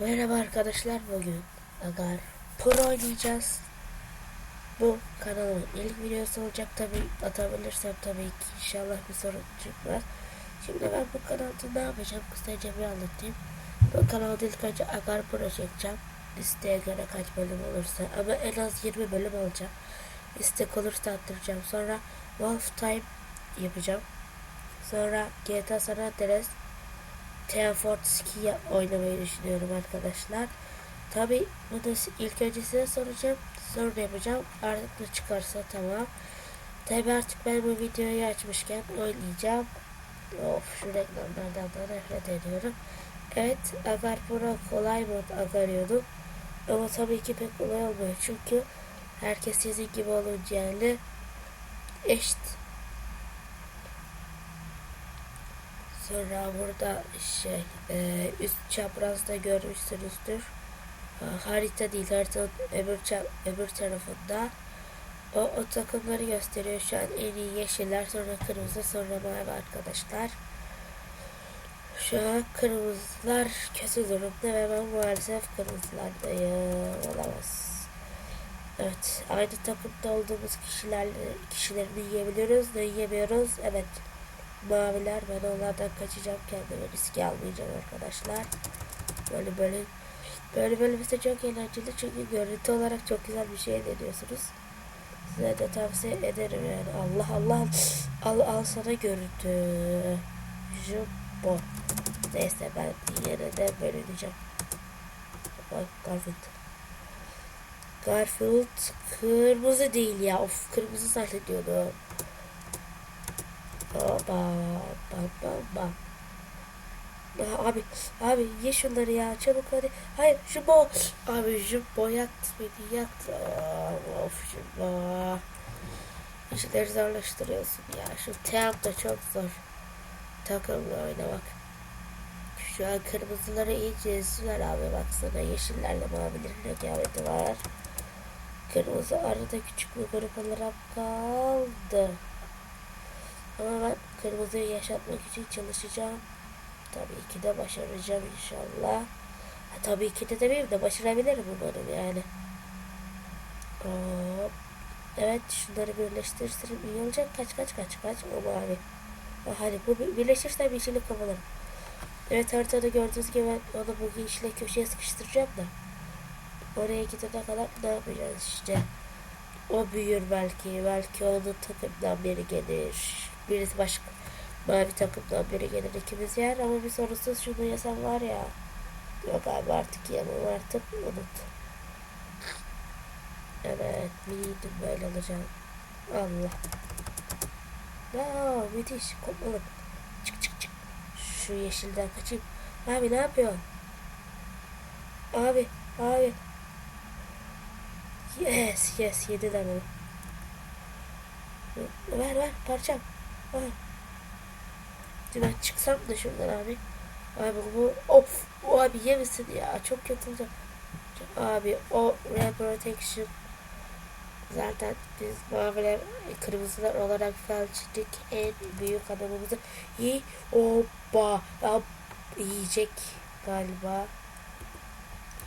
Merhaba arkadaşlar bugün Agar Pro oynayacağız. Bu kanalın ilk videosu olacak tabi atabilirsem tabii ki inşallah bir sorun çıkmaz. Şimdi ben bu kanalda ne yapacağım kısaca bir anlatayım. Bu kanalda ilk önce Agar Pro çekeceğim. İsteğe göre kaç bölüm olursa ama en az 20 bölüm olacak. İstek olursa attıracağım. Sonra Wolf Time yapacağım. Sonra GTA San Andreas Teafort Ski oynamayı düşünüyorum arkadaşlar. Tabi bunu ilk önce size soracağım. Sonra yapacağım. Artık ne çıkarsa tamam. Tabi artık ben bu videoyu açmışken oynayacağım. Of şu reklamlardan da nefret ediyorum. Evet Agar Pro kolay mod agarıyordum. Ama tabii ki pek kolay olmuyor. Çünkü herkes sizin gibi olunca yani eşit Sonra burada şey e, üst çaprazda görmüşsünüzdür. Ha, harita değil haritanın öbür, öbür tarafında. O, o takımları gösteriyor şu an en iyi yeşiller sonra kırmızı sonra mavi arkadaşlar. Şu an kırmızılar kötü durumda ve ben maalesef kırmızılardayım. Olamaz. Evet aynı takımda olduğumuz kişilerle kişilerini yiyebiliyoruz da yiyemiyoruz. Evet maviler ben onlardan kaçacağım kendime riski almayacağım arkadaşlar. Böyle böyle böyle mesela çok eğlenceli çünkü görüntü olarak çok güzel bir şey deniyorsunuz. Size de tavsiye ederim yani. Allah Allah al al sana görüntü. Jumbo neyse ben yine de böyle diyeceğim. Bak Garfield. Garfield kırmızı değil ya. Of kırmızı zannediyordum Ba ba ba ba. Aa, abi abi ye şunları ya çabuk hadi. Hayır şu. Abi şu bo yaktı beni yaktı. Of şu bo. İşleri zorlaştırıyorsun ya. Şu team da çok zor. Takımla oynamak. Şu an kırmızıları iyice ezdiler abi baksana. Yeşillerle mavilerin rekabeti var. Kırmızı arada küçük bir grup olarak kaldı. Ama ben kırmızıyı yaşatmak için çalışacağım. Tabii ki de başaracağım inşallah. Ha, tabii ki de demeyeyim de başarabilirim umarım yani. Hop. Evet şunları birleştirirsem iyi olacak. Kaç kaç kaç kaç. O mavi. Ha, hadi bu bir- birleşirse bir işini kafalarım. Evet haritada gördüğünüz gibi ben onu bu işle köşeye sıkıştıracağım da. Oraya gidene kadar ne yapacağız işte. O büyür belki. Belki onun takımdan biri gelir. Birisi başka mavi takımdan biri gelir ikimiz yer ama bir sorunsuz şunu yesem var ya. Yok abi artık yemem artık unut. Evet miydim böyle olacağım. Allah. Aa, müthiş kopmadım. Çık çık çık. Şu yeşilden kaçayım. Abi ne yapıyorsun? Abi abi. Yes yes yediler beni. Ver ver parçam. Dur ben çıksam da şuradan abi. Abi bu of o abi yemesin ya. Çok kötü olacak. Abi o Red Protection zaten biz maviler kırmızılar olarak felçlik en büyük adamımızı iyi oba ya, yiyecek galiba.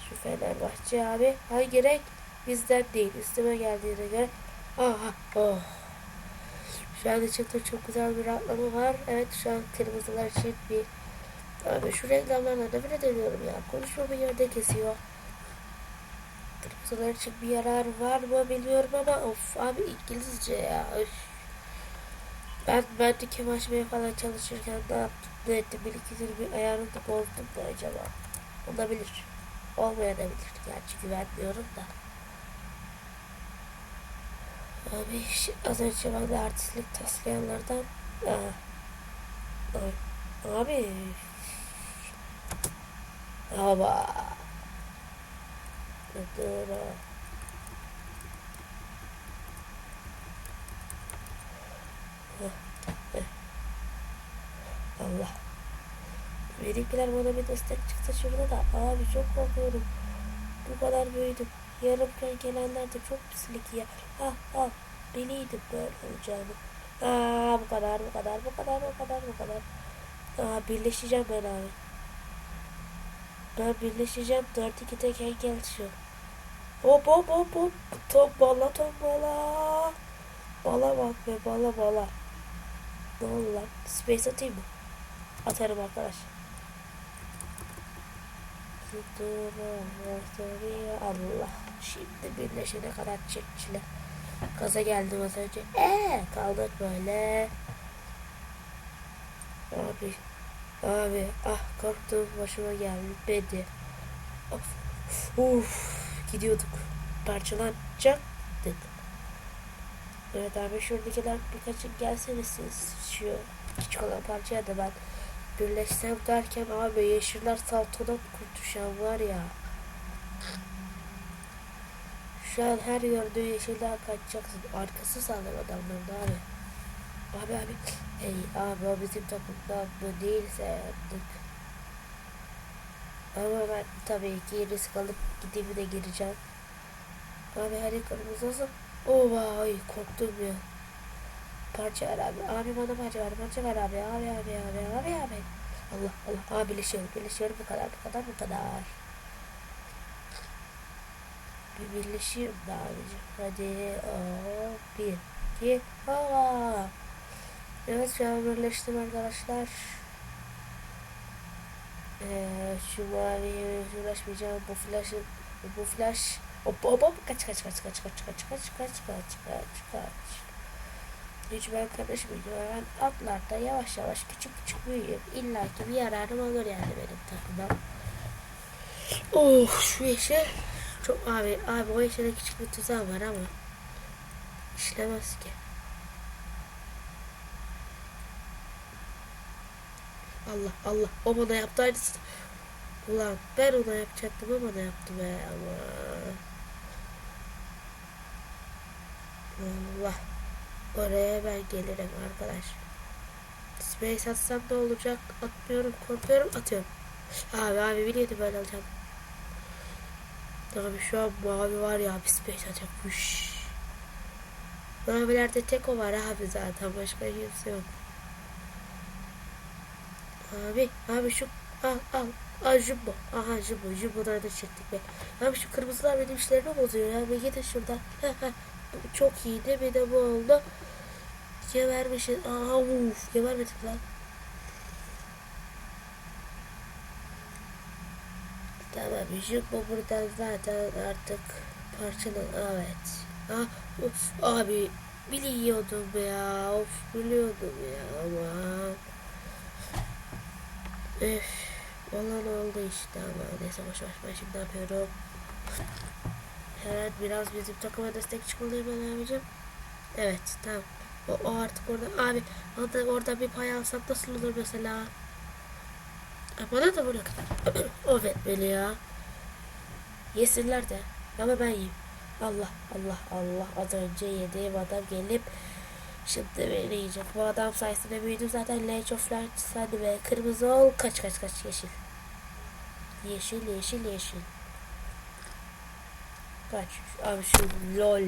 Şu Fenerbahçe abi. Hangi renk bizden değil. Üstüme geldiğine göre. Aha oh şu an içimde çok güzel bir rahatlama var. Evet şu an kırmızılar için bir Abi şu reklamlarla nefret ediyorum ya. Konuşmamı yerde kesiyor. Kırmızılar için bir yarar var mı bilmiyorum ama of abi İngilizce ya. Üf. Ben ben de kim açmaya falan çalışırken ne yaptım ne ettim bir ikidir bir ayarını bozdum mu acaba? Olabilir. Olmayabilir. Gerçi güvenmiyorum da. Abi az önce bana artistlik taslayanlardan. Ay. Abi Hava Dur Allah Benimkiler bana bir destek çıksa şurada da Abi çok korkuyorum Bu kadar büyüdüm Yarımken gelenler de çok pislik ya Ah ah Biliydim böyle olacağını Aa bu kadar bu kadar bu kadar bu kadar bu kadar Aa birleşeceğim ben abi Ben birleşeceğim. 4-2 tek engel şu. Hop hop hop hop. Tombala tombala. Bala bak be bala bala. Ne oldu lan? Space atayım mı? Atarım arkadaş. Allah. Şimdi birleşene kadar çekçile. Gaza geldim az önce. Eee kaldık böyle. Abi. Abi. Ah korktum başıma geldi. Bedi. Of. Uf. Gidiyorduk. Parçalanacaktık. Evet abi şuradakiler birkaçı gelseniz siz şu küçük olan parçaya da ben birleşsem derken abi yeşiller saltanat kurdu şu an var ya. Şu an her gördüğü yeşilden kaçacaksın. Arkası sağlam adamların abi. Abi abi. Ey abi o bizim takımda bu değilse artık. Ama ben tabii ki risk alıp gideyim de gireceğim. Abi hadi kırmızı olsun. Oh vay korktum ya. Parça ver abi. Abi bana parça ver. Parça ver abi. Abi abi abi abi abi. Allah Allah. Abi birleşiyorum. Birleşiyorum bu kadar bu kadar bu kadar. Bir birleşeyim de abicim. Hadi. Aa, bir. iki. Aa. Evet şu an birleştim arkadaşlar. Ee, şu maviye uğraşmayacağım. Bu flash'ı bu flash Hop hop hop kaç kaç kaç kaç kaç kaç kaç kaç kaç kaç kaç Hiç ben karışmayacağım. Ben atlarda yavaş yavaş küçük küçük büyüyüp illa ki bir yararım olur yani benim takıma. Oh şu yeşil çok abi abi o yeşilde küçük bir tuzak var ama işlemez ki. Allah Allah o bana yaptı. Ulan ben ona yapacaktım ama ne yaptı be ama. Allah. Oraya ben gelirim arkadaş. Space atsam ne olacak? Atmıyorum, korkuyorum, atıyorum. Abi abi biliyordum ben alacağım. Abi şu an mavi var ya bir space atacak. Huş. Mavilerde tek o var abi zaten. Başka kimse yok. Abi, abi şu al al. Aa Jumbo. Aha Jumbo. Jumbo'dan da çektik be. Abi şu kırmızılar benim işlerimi bozuyor ya. Bir gidin şuradan. Çok iyiydi. Bir de bu oldu. Gebermişiz. Aa uf. Gebermedik lan. Tamam. Jumbo buradan zaten artık parçalı. Evet. Ah, of, abi biliyordum ya. Of biliyordum ya ama. Öf. Olan oldu işte ama neyse boş boş ben şimdi ne yapıyorum. Evet biraz bizim takıma destek çıkmalıyım ben abicim. Evet tamam. O, o artık orada abi orada, orada bir pay alsak nasıl olur mesela? Ha, bana da vuruyor. o etmeli ya. Yesinler de. Ama ben yiyeyim. Allah Allah Allah az önce yediğim adam gelip Şimdi beni yiyecek. Bu adam sayesinde büyüdüm zaten. Lage of Light sen ve kırmızı ol. Kaç kaç kaç yeşil. Yeşil yeşil yeşil. Kaç. Abi şu lol.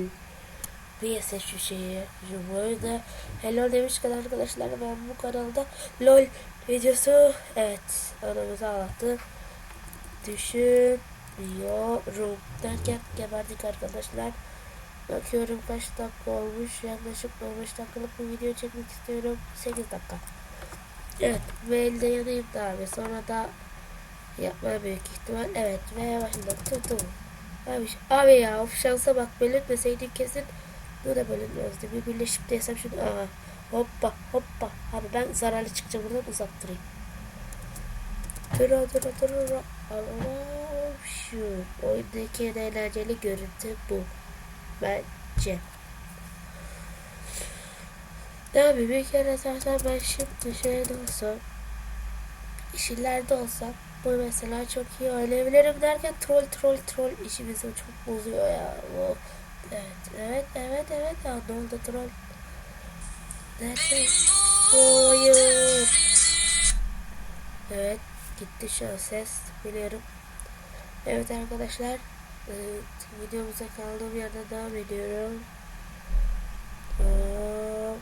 Ses şu şeyi. Bu arada hello demişken arkadaşlar ben bu kanalda lol videosu evet anamızı ağlattı. Düşünüyorum derken geberdik arkadaşlar. Bakıyorum kaç dakika olmuş. Yaklaşık 15 dakikalık bir video çekmek istiyorum. 8 dakika. Evet. Ve elde yanayım da abi. Sonra da yapmaya büyük ihtimal. Evet. Ve başında tuttum. Abi, abi ya of şansa bak. Belirtmeseydim kesin bu da bölünmezdi. Bir birleşip de yesem şunu. Aha. Hoppa hoppa. Abi ben zararlı çıkacağım buradan uzak durayım. Tura tura tura. Allah'ım şu. Oyundaki en eğlenceli görüntü bu bence. Abi bir kere zaten ben şimdi şeyde olsam işlerde olsam bu mesela çok iyi oynayabilirim derken troll troll troll işimizi çok bozuyor ya. Bu. Evet evet evet evet ya ne oldu troll? Nerede? Hayır. Evet gitti şu an ses biliyorum. Evet arkadaşlar Evet, videomuza kaldığım yerden devam ediyorum. Ee,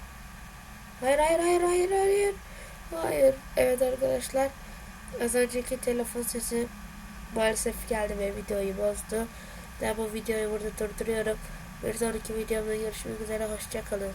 hayır hayır hayır hayır hayır. Hayır. Evet arkadaşlar. Az önceki telefon sesi maalesef geldi ve videoyu bozdu. Ben bu videoyu burada durduruyorum. Bir sonraki videomda görüşmek üzere. Hoşçakalın.